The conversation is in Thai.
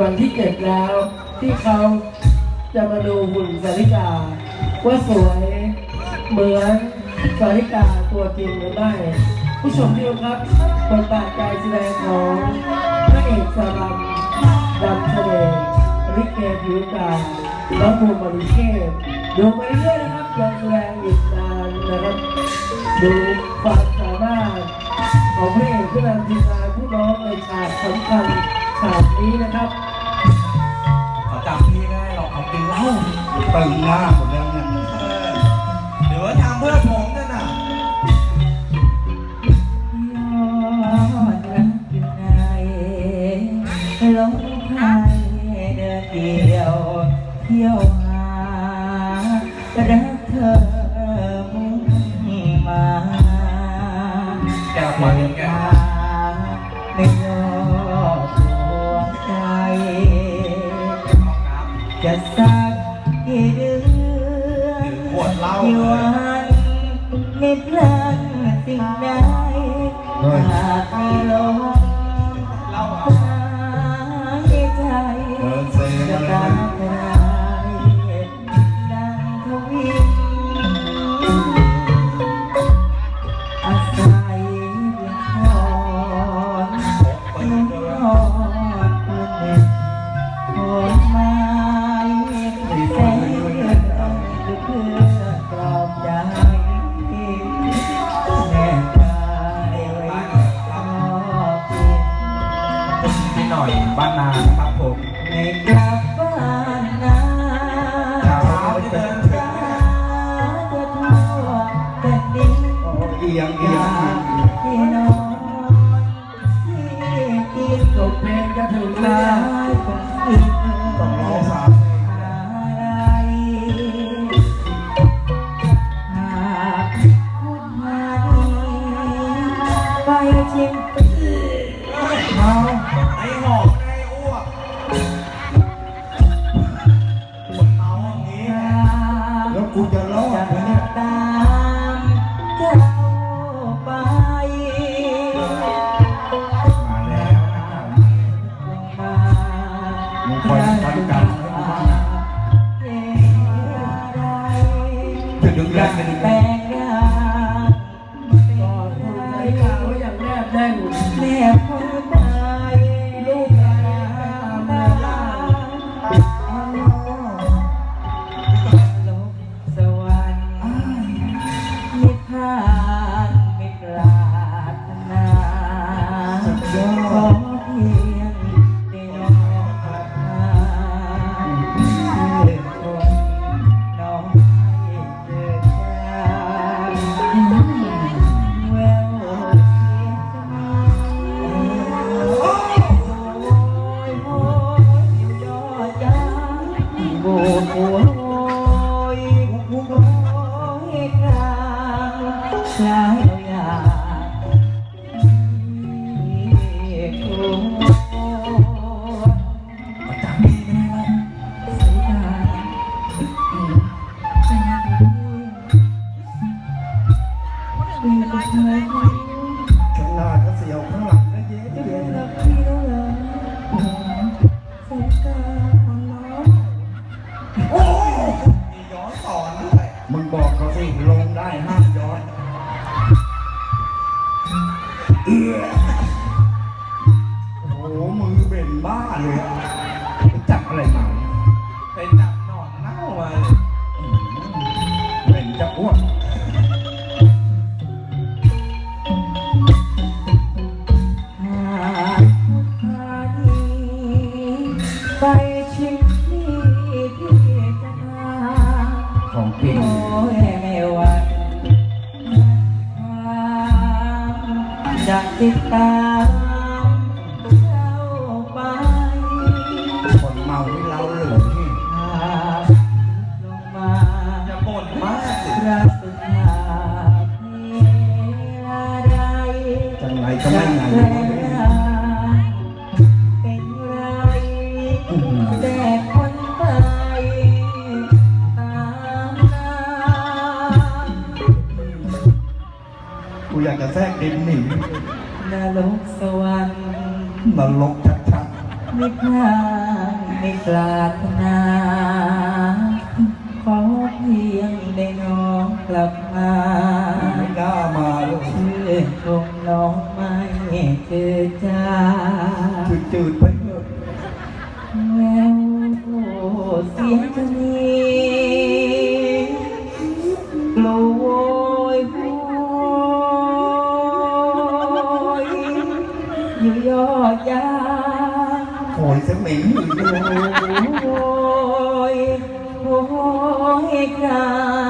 วันที่เจ็ดแล้ว ที่เขาจะมาดูหุ่นสาริกา ว่าสวยเหมือนสาริกาตัวจริงหรือไม่ผู้ชมที่ครับบทบาทการแสดงของพระเอกสารัมดำเสน่ห์ริเกผิวตาน้องบูมมาริเก้ดูไปเรื่อยนะครับยังแสดงอีกนานนะครับดูความสามารถของพระเอกผู้นำทีมงานผู้น้องในฉากสำคัญฉากนี้นะครับ เขากินเหล้าตึงหน้าหมดแล้วเนี่ยเหรือว่าทำเพื่อผมนั่นน่ะยอดรักอยู่ไหลงพายเดินเดียวเที่ยวหารักเธอมุ่งมาแกละครเดียวแกในยอดดวงใจจะสักกี่ กี่วันไม่พลาดสิ่งใดหากมีลมเหล้าหายใจจะมาเลานะมกระไรดังทวีอาศัยเพียงพรเปิดนุ่นด้วยนอ อยบ้าครับผมไม่กลับบ้านนาเช้าเดินถึงตาจะทั่วแต่ดินโอ้เอียงอเอียงกให้นอนที่กินจบเพลงจะถึงแล้วางโบกหัวโอยโอยกลางคล้ายเอ มึงบอกเขาสิลงได้ห้ามย้อนเอ่อโอ้โหมือเบ่นบ้าเลยไปจับอะไรมาเป็นจับหนอนเน่ามาเบ่นจะอ้วกไป โอ้ยไม่หวันความจะติดตาม จะแทรกดินหนีนรกสวรรค์นรกชัดนไม่พลาดไม่ปรารถนา ขอเพียงได้น้องกลับมาไม่น่ามาเลยชื่อชมน้องไม่เจอจ้า จืดๆไปเถอะ แววเสียงจะมี ยสมิงโอ้ยโอ้ยครา